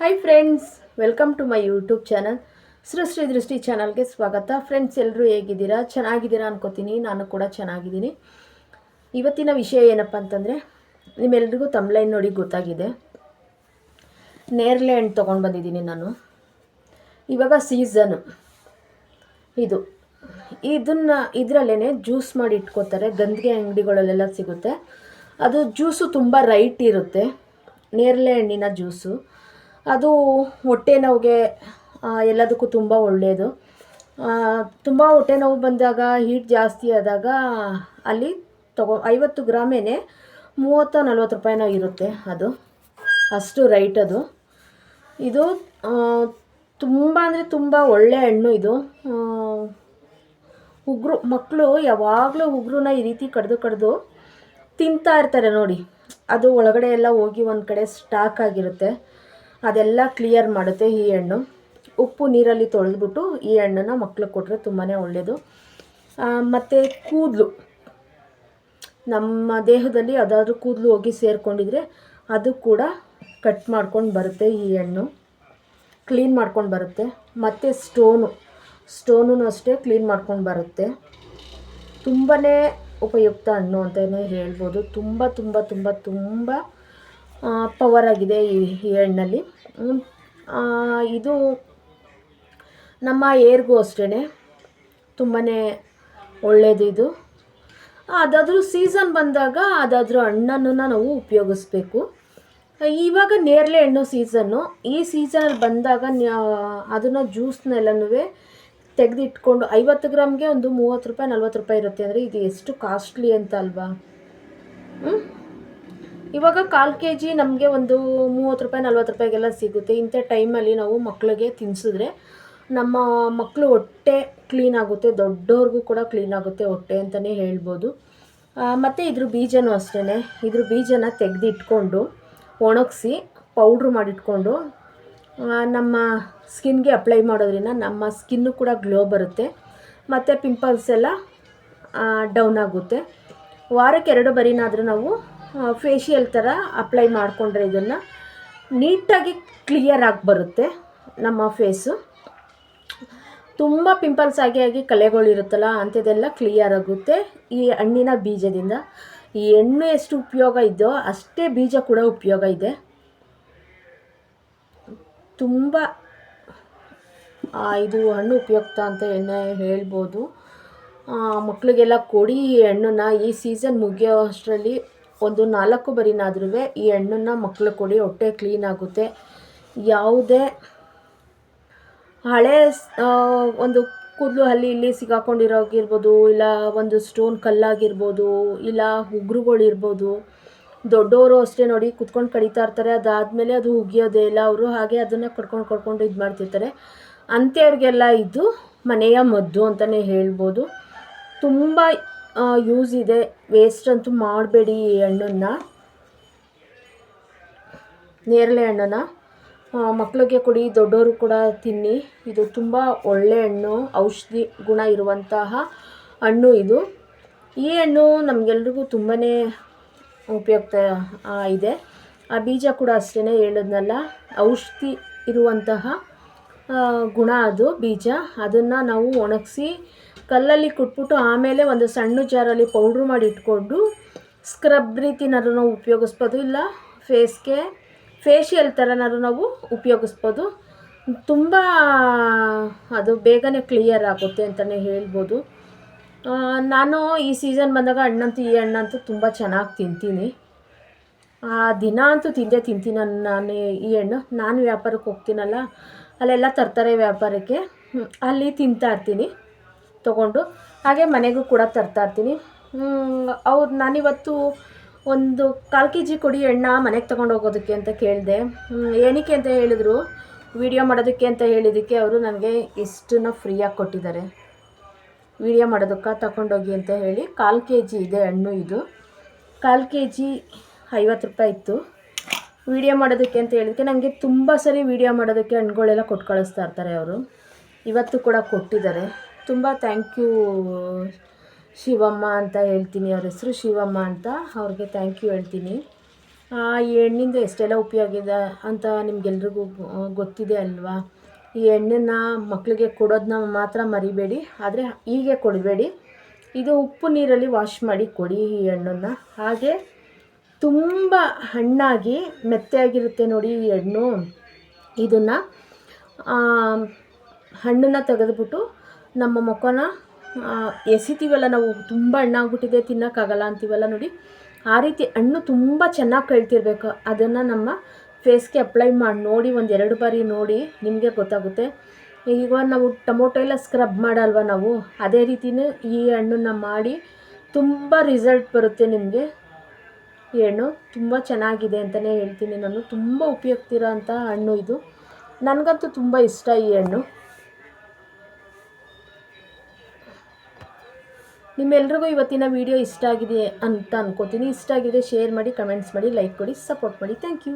Hi friends welcome to my YouTube channel Srishti Drishti ಚಾನಲ್ಗೆ ಸ್ವಾಗತ. Friends ಎಲ್ಲರೂ ಹೇಗಿದ್ದೀರಾ? ಚೆನ್ನಾಗಿದ್ದೀರಾ ಅನ್ಕೋತೀನಿ. ನಾನು ಕೂಡ ಚೆನ್ನಾಗಿದ್ದೀನಿ. ಇವತ್ತಿನ ವಿಷಯ ಏನಪ್ಪ ಅಂತಂದರೆ, ನಿಮ್ಮೆಲ್ರಿಗೂ ತಮ್ಲೈನ್ ನೋಡಿ ಗೊತ್ತಾಗಿದೆ. ನೇರಳೆ ಹಣ್ಣು ತೊಗೊಂಡು ಬಂದಿದ್ದೀನಿ ನಾನು. ಇವಾಗ ಸೀಸನ್ ಇದು. ಇದನ್ನು ಇದರಲ್ಲೇ ಜ್ಯೂಸ್ ಮಾಡಿ ಇಟ್ಕೋತಾರೆ. ಗಂದಿಗೆ ಅಂಗಡಿಗಳಲ್ಲೆಲ್ಲ ಸಿಗುತ್ತೆ. ಅದು ಜ್ಯೂಸು ತುಂಬ ರೈಟ್ ಇರುತ್ತೆ. ನೇರಳೆ ಹಣ್ಣಿನ ಜ್ಯೂಸು ಅದು ಹೊಟ್ಟೆ ನೋವಿಗೆ ಎಲ್ಲದಕ್ಕೂ ತುಂಬ ಒಳ್ಳೆಯದು ತುಂಬ ಹೊಟ್ಟೆ ನೋವು ಬಂದಾಗ ಹೀಟ್ ಜಾಸ್ತಿ ಆದಾಗ ಅಲ್ಲಿ ತಗೋ, ಐವತ್ತು ಗ್ರಾಮೇನೆ ಮೂವತ್ತು ನಲ್ವತ್ತು ರೂಪಾಯಿನೋ ಇರುತ್ತೆ ಅದು. ಅಷ್ಟು ರೈಟ್ ಅದು. ಇದು ತುಂಬ ಅಂದರೆ ತುಂಬ ಒಳ್ಳೆ ಹಣ್ಣು ಇದು. ಉಗ್ರು ಉಗುರು ಮಕ್ಕಳು ಯಾವಾಗಲೂ ಉಗುರನ್ನ ಈ ರೀತಿ ಕಡ್ದು ಕಡಿದು ತಿಂತಾ ಇರ್ತಾರೆ ನೋಡಿ. ಅದು ಒಳಗಡೆ ಎಲ್ಲ ಹೋಗಿ ಒಂದು ಕಡೆ ಸ್ಟಾಕ್ ಆಗಿರುತ್ತೆ. ಅದೆಲ್ಲ ಕ್ಲಿಯರ್ ಮಾಡುತ್ತೆ ಈ ಹಣ್ಣು. ಉಪ್ಪು ನೀರಲ್ಲಿ ತೊಳೆದ್ಬಿಟ್ಟು ಈ ಹಣ್ಣನ್ನು ಮಕ್ಳಿಗೆ ಕೊಟ್ಟರೆ ತುಂಬಾ ಒಳ್ಳೆಯದು ಮತ್ತು ಕೂದಲು. ನಮ್ಮ ದೇಹದಲ್ಲಿ ಯಾವುದಾದ್ರೂ ಕೂದಲು ಹೋಗಿ ಸೇರಿಕೊಂಡಿದ್ರೆ ಅದು ಕೂಡ ಕಟ್ ಮಾಡ್ಕೊಂಡು ಬರುತ್ತೆ ಈ ಹಣ್ಣು. ಕ್ಲೀನ್ ಮಾಡ್ಕೊಂಡು ಬರುತ್ತೆ. ಮತ್ತು ಸ್ಟೋನು ಸ್ಟೋನು ಅಷ್ಟೇ ಕ್ಲೀನ್ ಮಾಡ್ಕೊಂಡು ಬರುತ್ತೆ. ತುಂಬಾ ಉಪಯುಕ್ತ ಹಣ್ಣು ಅಂತಲೇ ಹೇಳ್ಬೋದು. ತುಂಬ ತುಂಬ ತುಂಬ ತುಂಬ ಪವರ್ ಆಗಿದೆ ಈ ಈ ಹಣ್ಣಲ್ಲಿ. ಇದು ನಮ್ಮ ಏರ್ಗೂ ಅಷ್ಟೇ ತುಂಬಾ ಒಳ್ಳೆಯದು ಇದು. ಅದಾದರೂ ಸೀಸನ್ ಬಂದಾಗ ಅದಾದರೂ ಹಣ್ಣನ್ನು ನಾವು ಉಪಯೋಗಿಸ್ಬೇಕು. ಇವಾಗ ನೇರಳೆ ಹಣ್ಣು ಸೀಸನ್ನು ಈ ಸೀಸನಲ್ಲಿ ಬಂದಾಗ ಅದನ್ನು ಜ್ಯೂಸ್ನೆಲ್ಲನೂ ತೆಗೆದಿಟ್ಕೊಂಡು ಐವತ್ತು ಗ್ರಾಮ್ಗೆ ಒಂದು ಮೂವತ್ತು ರೂಪಾಯಿ, ನಲ್ವತ್ತು ರೂಪಾಯಿ ಇರುತ್ತೆ. ಅಂದರೆ ಇದು ಎಷ್ಟು ಕಾಸ್ಟ್ಲಿ ಅಂತ ಅಲ್ವಾ? ಹ್ಮ್? ಇವಾಗ ಕಾಲು ಕೆ ಜಿ ನಮಗೆ ಒಂದು ಮೂವತ್ತು ರೂಪಾಯಿ, ನಲ್ವತ್ತು ರೂಪಾಯಿಗೆಲ್ಲ ಸಿಗುತ್ತೆ. ಇಂಥ ಟೈಮಲ್ಲಿ ನಾವು ಮಕ್ಕಳಿಗೆ ತಿನ್ಸಿದ್ರೆ ನಮ್ಮ ಮಕ್ಕಳು ಹೊಟ್ಟೆ ಕ್ಲೀನ್ ಆಗುತ್ತೆ, ದೊಡ್ಡವ್ರಿಗೂ ಕೂಡ ಕ್ಲೀನ್ ಆಗುತ್ತೆ ಹೊಟ್ಟೆ ಅಂತಲೇ ಹೇಳ್ಬೋದು. ಮತ್ತು ಇದ್ರ ಬೀಜನೂ ಅಷ್ಟೇ ಇದ್ರ ಬೀಜನ ತೆಗೆದಿಟ್ಕೊಂಡು, ಒಣಗಿಸಿ, ಪೌಡ್ರ್ ಮಾಡಿಟ್ಕೊಂಡು ನಮ್ಮ ಸ್ಕಿನ್ಗೆ ಅಪ್ಲೈ ಮಾಡೋದ್ರಿಂದ ನಮ್ಮ ಸ್ಕಿನ್ನು ಕೂಡ ಗ್ಲೋ ಬರುತ್ತೆ. ಮತ್ತು ಪಿಂಪಲ್ಸ್ ಎಲ್ಲ ಡೌನ್ ಆಗುತ್ತೆ. ವಾರಕ್ಕೆ ಎರಡು ಬರೀನಾದರೂ ನಾವು ಫೇಶಿಯಲ್ ಥರ ಅಪ್ಲೈ ಮಾಡಿಕೊಂಡ್ರೆ ಇದನ್ನು ನೀಟಾಗಿ ಕ್ಲಿಯರ್ ಆಗಿ ಬರುತ್ತೆ ನಮ್ಮ ಫೇಸು ತುಂಬ ಪಿಂಪಲ್ಸ್ ಆಗಿ ಆಗಿ ಕಲೆಗಳಿರುತ್ತಲ್ಲ ಅಂಥದ್ದೆಲ್ಲ ಕ್ಲಿಯರ್ ಆಗುತ್ತೆ. ಈ ಹಣ್ಣಿನ ಬೀಜದಿಂದ ಈ ಎಣ್ಣೆ ಎಷ್ಟು ಉಪಯೋಗ ಇದೆಯೋ ಅಷ್ಟೇ ಬೀಜ ಕೂಡ ಉಪಯೋಗ ಇದೆ. ತುಂಬ ಇದು ಹಣ್ಣು ಉಪಯುಕ್ತ ಅಂತ ಎಣ್ಣೆ ಹೇಳ್ಬೋದು. ಮಕ್ಕಳಿಗೆಲ್ಲ ಕೊಡಿ ಈ ಹಣ್ಣನ್ನು. ಈ ಸೀಸನ್ ಮುಗಿಯೋ ಅಷ್ಟರಲ್ಲಿ ಒಂದು ನಾಲ್ಕು ಬರಿನಾದ್ರೂ ಈ ಹಣ್ಣನ್ನು ಮಕ್ಕಳು ಕೊಡಿ, ಹೊಟ್ಟೆ ಕ್ಲೀನ್ ಆಗುತ್ತೆ. ಯಾವುದೇ ಹಳೆ ಒಂದು ಕೂದಲು ಅಲ್ಲಿ ಇಲ್ಲಿ ಸಿಗಾಕೊಂಡಿರೋಗಿರ್ಬೋದು, ಇಲ್ಲ ಒಂದು ಸ್ಟೋನ್ ಕಲ್ಲಾಗಿರ್ಬೋದು, ಇಲ್ಲ ಉಗ್ರುಗಳಿರ್ಬೋದು ದೊಡ್ಡವರು ಅಷ್ಟೇ ನೋಡಿ ಕುತ್ಕೊಂಡು ಕಡಿತಾ ಇರ್ತಾರೆ. ಅದಾದಮೇಲೆ ಅದು ಉಗಿಯೋದೇ ಇಲ್ಲ ಅವರು, ಹಾಗೆ ಅದನ್ನು ಕಡ್ಕೊಂಡು ಕಡ್ಕೊಂಡು ಇದು ಮಾಡ್ತಿರ್ತಾರೆ. ಅಂಥವ್ರಿಗೆಲ್ಲ ಇದು ಮನೆಯ ಮದ್ದು ಅಂತಲೇ ಹೇಳ್ಬೋದು. ತುಂಬ ಯೂಸ್ ಇದೆ. ವೇಸ್ಟ್ ಅಂತೂ ಮಾಡಬೇಡಿ ಈ ಹಣ್ಣನ್ನು. ನೇರಳೆ ಹಣ್ಣನ್ನು. ಮಕ್ಕಳಿಗೆ ಕೊಡಿ ದೊಡ್ಡವರು ಕೂಡ ತಿನ್ನಿ. ಇದು ತುಂಬ ಒಳ್ಳೆ ಹಣ್ಣು, ಔಷಧಿ ಗುಣ ಇರುವಂತಹ ಹಣ್ಣು ಇದು. ಈ ಹಣ್ಣು ನಮಗೆಲ್ರಿಗೂ ತುಂಬಾ ಉಪಯುಕ್ತ ಇದೆ. ಆ, ಬೀಜ ಕೂಡ ಅಷ್ಟೇ ಹೇಳಿದ್ನಲ್ಲ. ಔಷಧಿ ಇರುವಂತಹ ಗುಣ ಅದು, ಬೀಜ. ಅದನ್ನು ನಾವು ಒಣಗಿಸಿ ಕಲ್ಲಲ್ಲಿ ಕುಟ್ಬಿಟ್ಟು ಆಮೇಲೆ ಒಂದು ಸಣ್ಣ ಜಾರಲ್ಲಿ ಪೌಡ್ರ್ ಮಾಡಿ ಇಟ್ಕೊಂಡು ಸ್ಕ್ರಬ್ ರೀತಿನಾದ್ರು ನಾವು ಉಪಯೋಗಿಸ್ಬೋದು ಇಲ್ಲ ಫೇಸ್ಗೆ ಫೇಶಿಯಲ್ ಥರನಾದ್ರು ನಾವು ಉಪಯೋಗಿಸ್ಬೋದು. ತುಂಬ ಅದು ಬೇಗನೆ ಕ್ಲಿಯರ್ ಆಗುತ್ತೆ ಅಂತಲೇ ಹೇಳ್ಬೋದು. ನಾನು ಈ ಸೀಸನ್ ಬಂದಾಗ ಹಣ್ಣಂತೂ ಈ ಹಣ್ಣಂತೂ ತುಂಬ ಚೆನ್ನಾಗಿ ತಿಂತೀನಿ. ಆ, ದಿನ ಅಂತೂ ತಿಂದೇ ತಿಂತೀನಿ ನಾನು ನಾನು ಈ ಹಣ್ಣು ನಾನು ವ್ಯಾಪಾರಕ್ಕೆ ಹೋಗ್ತೀನಲ್ಲ ಅಲ್ಲೆಲ್ಲ ತರ್ತಾರೆ ವ್ಯಾಪಾರಕ್ಕೆ. ಅಲ್ಲಿ ತಿಂತಾ ಇರ್ತೀನಿ. ತೊಗೊಂಡು ಹಾಗೆ ಮನೆಗೂ ಕೂಡ ತರ್ತಾ ಇರ್ತೀನಿ. ಅವ್ರು ನಾನಿವತ್ತು ಒಂದು ಕಾಲು ಕೆ ಜಿ ಕೊಡಿ ಎಣ್ಣ ಮನೆಗೆ ತೊಗೊಂಡು ಹೋಗೋದಕ್ಕೆ ಅಂತ ಕೇಳಿದೆ. ಏನಕ್ಕೆ ಅಂತ ಹೇಳಿದ್ರು. ವಿಡಿಯೋ ಮಾಡೋದಕ್ಕೆ ಅಂತ ಹೇಳಿದ್ದಕ್ಕೆ ಅವರು ನನಗೆ ಇಷ್ಟನ್ನ ಫ್ರೀಯಾಗಿ ಕೊಟ್ಟಿದ್ದಾರೆ. ವಿಡಿಯೋ ಮಾಡೋದಕ್ಕೆ ತಗೊಂಡೋಗಿ ಅಂತ ಹೇಳಿ ಕಾಲು ಕೆ ಜಿ ಇದೆ ಹಣ್ಣು ಇದು. ಕಾಲು ಕೆ ಜಿ ಐವತ್ತು ರೂಪಾಯಿ ಇತ್ತು. ವಿಡಿಯೋ ಮಾಡೋದಕ್ಕೆ ಅಂತ ಹೇಳಿದಕ್ಕೆ ನನಗೆ ತುಂಬ ಸರಿ ವಿಡಿಯೋ ಮಾಡೋದಕ್ಕೆ ಹಣ್ಣುಗಳೆಲ್ಲ ಕೊಟ್ಟು ಕಳಿಸ್ತಾ ಇರ್ತಾರೆ ಅವರು. ಇವತ್ತು ಕೂಡ ಕೊಟ್ಟಿದ್ದಾರೆ. ತುಂಬ ಥ್ಯಾಂಕ್ ಯು ಶಿವಮ್ಮ ಅಂತ ಹೇಳ್ತೀನಿ ಅವ್ರ ಹೆಸರು ಶಿವಮ್ಮ ಅಂತ. ಅವ್ರಿಗೆ ಥ್ಯಾಂಕ್ ಯು ಹೇಳ್ತೀನಿ. ಆ, ಎಣ್ಣಿಂದ ಎಷ್ಟೆಲ್ಲ ಉಪಯೋಗ ಇದೆ ಅಂತ ನಿಮಗೆಲ್ರಿಗೂ ಗೊತ್ತಿದೆ ಅಲ್ವಾ? ಈ ಎಣ್ಣೆನ ಮಕ್ಕಳಿಗೆ ಕೊಡೋದನ್ನ ಮಾತ್ರ ಮರಿಬೇಡಿ ಆದರೆ ಹೀಗೆ ಕೊಡಬೇಡಿ. ಇದು ಉಪ್ಪು ನೀರಲ್ಲಿ ವಾಶ್ ಮಾಡಿ ಕೊಡಿ ಈ ಹಣ್ಣನ್ನು. ಹಾಗೆ ತುಂಬ ಹಣ್ಣಾಗಿ ಮೆತ್ತೆಯಾಗಿರುತ್ತೆ ನೋಡಿ ಈ ಹಣ್ಣು. ಇದನ್ನು ಹಣ್ಣನ್ನು ತೆಗೆದುಬಿಟ್ಟು ನಮ್ಮ ಮುಖನ ಎಸಿತೀವಲ್ಲ ನಾವು, ತುಂಬ ಹಣ್ಣಾಗ್ಬಿಟ್ಟಿದೆ, ತಿನ್ನೋಕ್ಕಾಗಲ್ಲ ಅಂತೀವಲ್ಲ ನೋಡಿ. ಆ ರೀತಿ ಹಣ್ಣು ತುಂಬ ಚೆನ್ನಾಗಿ ಕಳ್ತಿರ್ಬೇಕು. ಅದನ್ನು ನಮ್ಮ ಫೇಸ್ಗೆ ಅಪ್ಲೈ ಮಾಡಿ ನೋಡಿ ಒಂದು ಎರಡು ಬಾರಿ ನೋಡಿ ನಿಮಗೆ ಗೊತ್ತಾಗುತ್ತೆ. ಈಗ ನಾವು ಟೊಮೊಟೊ ಎಲ್ಲ ಸ್ಕ್ರಬ್ ಮಾಡಲ್ವ ನಾವು? ಅದೇ ರೀತಿಯೇ ಈ ಹಣ್ಣನ್ನು ಮಾಡಿ ತುಂಬ ರಿಸಲ್ಟ್ ಬರುತ್ತೆ ನಿಮಗೆ. ಈ ಹಣ್ಣು ತುಂಬ ಚೆನ್ನಾಗಿದೆ ಅಂತಲೇ ಹೇಳ್ತೀನಿ ನಾನು. ತುಂಬ ಉಪಯುಕ್ತಿರೋ ಅಂಥ ಹಣ್ಣು ಇದು. ನನಗಂತೂ ತುಂಬ ಇಷ್ಟ ಈ ಹಣ್ಣು. ನಿಮ್ಮೆಲ್ರಿಗೂ ಇವತ್ತಿನ ವಿಡಿಯೋ ಇಷ್ಟ ಆಗಿದೆ ಅಂತ ಅನ್ಕೋತೀನಿ. ಇಷ್ಟ ಆಗಿದೆ ಶೇರ್ ಮಾಡಿ, ಕಮೆಂಟ್ಸ್ ಮಾಡಿ, ಲೈಕ್ ಕೊಡಿ, ಸಪೋರ್ಟ್ ಮಾಡಿ. Thank you.